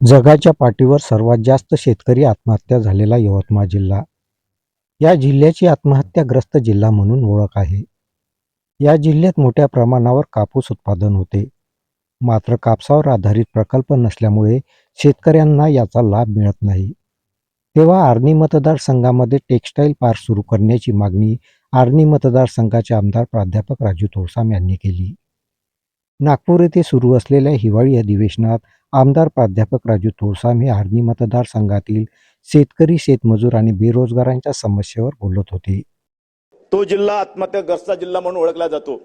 जगाच्या पाठीवर सर्वात जास्त शेतकरी आत्महत्या झालेला यवतमाळ जिल्हा. या जिल्ह्याची आत्महत्याग्रस्त जिल्हा म्हणून ओळख आहे. या जिल्ह्यात मोठ्या प्रमाणावर कापूस उत्पादन होते. मात्र कापसावर आधारित प्रकल्प नसल्यामुळे शेतकऱ्यांना याचा लाभ मिळत नाही. तेव्हा आर्णी मतदारसंघामध्ये टेक्स्टाईल पार्क सुरू करण्याची मागणी आर्णी मतदारसंघाचे आमदार प्राध्यापक राजू थोडसाम यांनी केली. नागपूर येथे सुरू असलेल्या हिवाळी अधिवेशनात आमदार प्राध्यापक राजू तोळसाम हे आर्णी मतदारसंघातील शेतकरी शेतमजूर आणि बेरोजगारांच्या समस्येवर बोलत होते. तो जिल्हा आत्महत्याग्रस्त जिल्हा म्हणून ओळखला जातो.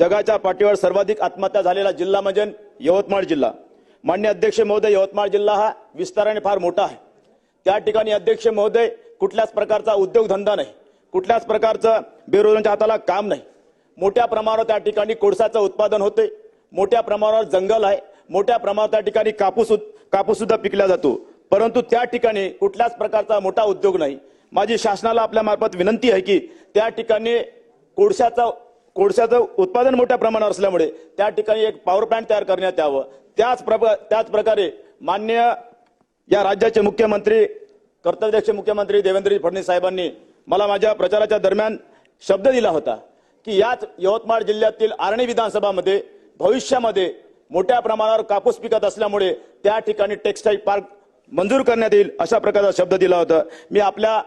जगाच्या पाठीवर सर्वाधिक आत्महत्या झालेला जिल्हा म्हणजे यवतमाळ जिल्हा. मान्य अध्यक्ष महोदय यवतमाळ जिल्हा हा विस्ताराने फार मोठा आहे. त्या ठिकाणी अध्यक्ष महोदय कुठल्याच प्रकारचा उद्योगधंदा नाही. कुठल्याच प्रकारचं बेरोजगारांच्या हाताला काम नाही. मोठ्या प्रमाणावर त्या ठिकाणी कोळसाचं उत्पादन होते. मोठ्या प्रमाणावर जंगल आहे. मोठ्या प्रमाणात त्या ठिकाणी कापूस कापूस सुद्धा पिकला जातो. परंतु त्या ठिकाणी कुठल्याच प्रकारचा मोठा उद्योग नाही. माझी शासनाला आपल्या मार्फत विनंती आहे की त्या ठिकाणी कोळशाचा कोळशाचं उत्पादन मोठ्या प्रमाणावर असल्यामुळे त्या ठिकाणी एक पॉवर प्लांट तयार करण्यात यावं. त्याच प्रका- त्याच प्रकारे मान्य या राज्याचे मुख्यमंत्री कर्तव्यदक्ष मुख्यमंत्री देवेंद्र फडणवीस साहेबांनी मला माझ्या प्रचाराच्या दरम्यान शब्द दिला होता की याच यवतमाळ जिल्ह्यातील आर्णी विधानसभामध्ये भविष्यामध्ये मोठ्या प्रमाणावर कापूस पिकत असल्यामुळे त्या ठिकाणी टेक्स्टाईल पार्क मंजूर करण्यात येईल अशा प्रकारचा शब्द दिला होता. मी आपल्या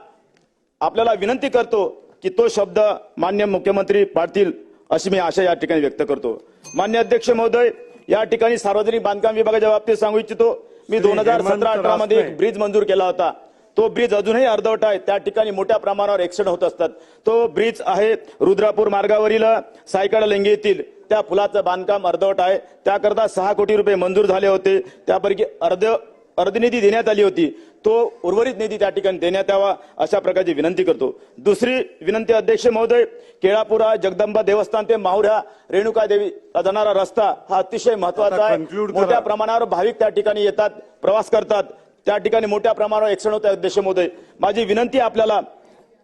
आपल्याला विनंती करतो की तो शब्द मान्य मुख्यमंत्री पाडतील अशी मी आशा या ठिकाणी व्यक्त करतो. मान्य अध्यक्ष महोदय या ठिकाणी सार्वजनिक बांधकाम विभागाच्या बाबतीत सांगू इच्छितो. मी दोन हजार सतरा अठरा मध्ये एक ब्रिज मंजूर केला होता. तो ब्रिज अजूनही अर्धवट आहे. त्या ठिकाणी मोठ्या प्रमाणावर ऍक्सिडेंट होत असतात. तो ब्रिज आहे रुद्रापूर मार्गावरील सायकाळ लेंगे येथील. त्या पुलाचं बांधकाम अर्धवट आहे. त्याकरता सहा कोटी रुपये मंजूर झाले होते. त्यापैकी अर्ध अर्ध निधी देण्यात आली होती. तो उर्वरित निधी त्या ठिकाणी देण्यात यावा अशा प्रकारची विनंती करतो. दुसरी विनंती अध्यक्ष महोदय केळापुरा जगदंबा देवस्थान ते माहुऱ्या रेणुका देवी जाणारा रस्ता हा अतिशय महत्त्वाचा आहे. मोठ्या प्रमाणावर भाविक त्या ठिकाणी येतात प्रवास करतात. त्या ठिकाणी मोठ्या प्रमाणावर ऍक्सिडेंट होत आहे अध्यक्ष महोदय. माझी विनंती आपल्याला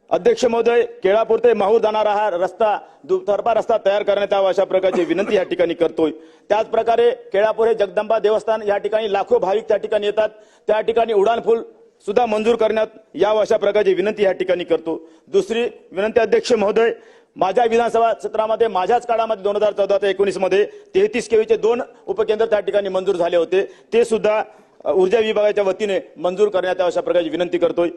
अध्यक्ष महोदय केळापूर ते माहूर जाणारा हा रस्ता दुतर्फा रस्ता तयार करण्यात यावा अशा प्रकारची विनंती या ठिकाणी करतोय. त्याचप्रकारे केळापूर हे जगदंबा देवस्थान या ठिकाणी लाखो भाविक त्या ठिकाणी येतात. त्या ठिकाणी उडाणपूल सुद्धा मंजूर करण्यात यावं अशा प्रकारची विनंती या ठिकाणी करतो. दुसरी विनंती अध्यक्ष महोदय माझ्या विधानसभा क्षेत्रामध्ये माझ्याच काळामध्ये दोन हजार चौदा ते एकोणीसमध्ये तेहतीस केवीचे दोन उपकेंद्र त्या ठिकाणी मंजूर झाले होते. ते सुद्धा ऊर्जा विभागाच्या वतीने मंजूर करण्यात यावं अशा प्रकारची विनंती करतोय.